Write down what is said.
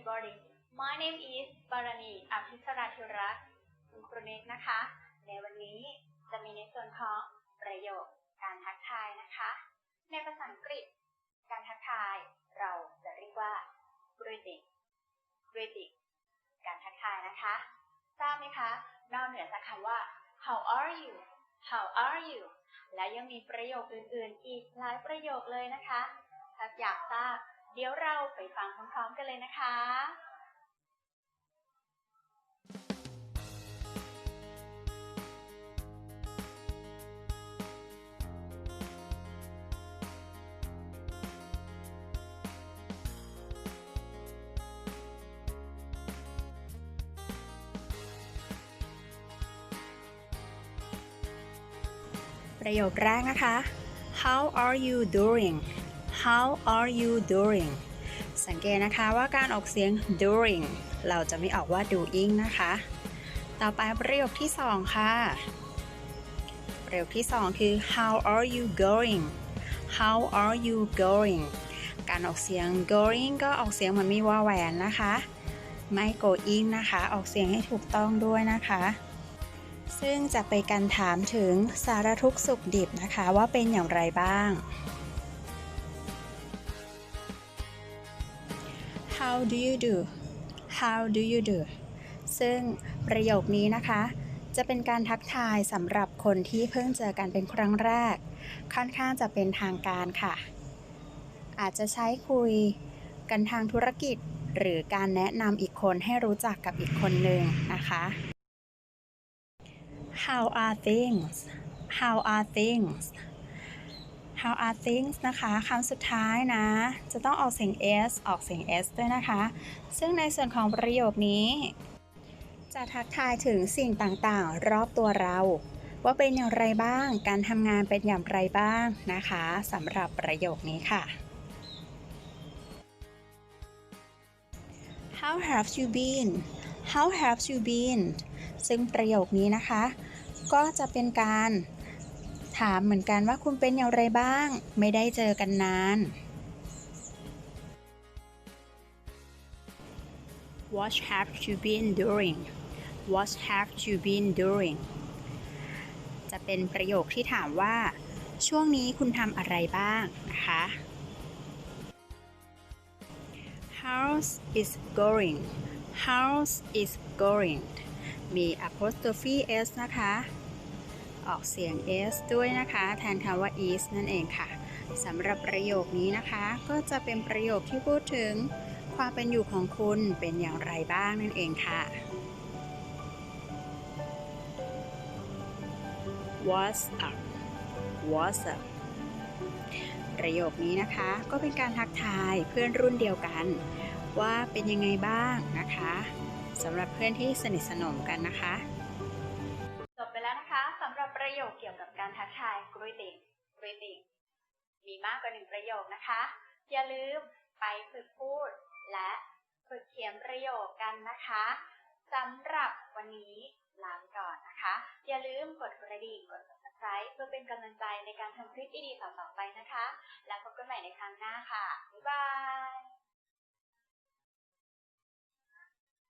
everybody my name is บารณีอภิสราธิรักษ์คุณครูเนกนะคะ ในวันนี้จะมีในส่วนของประโยคการทักทายนะคะ ในภาษาอังกฤษ การทักทายเราจะเรียกว่า greeting greeting การทักทายนะคะทราบไหมคะนอกเหนือจากคำว่า how are you how are you และยังมีประโยคอื่นๆ อีกหลายประโยคเลยนะคะ ถ้าอยากทราบ เดี๋ยวเราไปฟังพร้อมๆกันเลยนะคะประโยคแรกนะคะ How are you doing How are you doing สังเกตนะคะว่าการออกเสียง doing เราจะไม่ออกว่า doing นะคะ ต่อไปประโยคที่ 2 ค่ะ ประโยคที่ 2 คือ How are you going How are you going การออกเสียง going ก็ออกเสียงเหมือนมีวาแหวนนะคะ ไม่ going นะคะ ออกเสียงให้ถูกต้องด้วยนะคะ ซึ่งจะไปนการถามถึงสารทุกข์สุขดิบนะคะว่าเป็นอย่างไรบ้าง How do you do How do you do ซึ่งประโยคนี้นะคะ จะเป็นการทักทายสำหรับคนที่เพิ่งเจอกันเป็นครั้งแรก ค่อนข้างจะเป็นทางการค่ะ อาจจะใช้คุยกันทางธุรกิจ หรือการแนะนำอีกคนให้รู้จักกับอีกคนหนึ่งนะคะ How are things How are things How are things นะคะคำสุดท้ายนะ จะต้องออกเสียง s ออกเสียง s ด้วยนะคะ ซึ่งในส่วนของประโยคนี้ จะทักทายถึงสิ่งต่างๆ รอบตัวเรา ว่าเป็นอย่างไรบ้าง การทำงานเป็นอย่างไรบ้างนะคะสำหรับประโยคนี้ค่ะ How have you been How have you been ซึ่งประโยคนี้นะคะ ก็จะเป็นการ ถามเหมือนกันว่าคุณเป็นอย่างไรบ้าง ไม่ได้เจอกันนาน What have you been doing What have you been doing จะเป็นประโยคที่ถามว่า ช่วงนี้คุณทำอะไรบ้างนะคะ How's is going How's is going มี apostrophe s นะคะ ออกเสียง s ด้วยนะคะ แทนคำว่า is นั่นเองค่ะสำหรับประโยคนี้นะคะ ก็จะเป็นประโยคที่พูดถึงความเป็นอยู่ของคุณเป็นอย่างไรบ้างนั่นเองค่ะ What's up What's up ประโยคนี้นะคะก็เป็นการทักทายเพื่อนรุ่นเดียวกัน ว่าเป็นยังไงบ้างนะคะสำหรับเพื่อนที่สนิทสนมกันนะคะ กับกรทักทาย greeting greeting มีมากกว่าหนึ่งประโยคนะคะ อย่าลืมไปฝึกพูดและฝึกเขียนประโยคกันนะคะสำหรับวันนี้ลาไปก่อนนะคะ อย่าลืมกดกระดิ่งกด subscribe เพื่อเป็นกำลังใจในการทำคลิปดีๆต่อๆไปนะคะ แล้วพบกันใหม่ในครั้งหน้าค่ะ บ๊ายบาย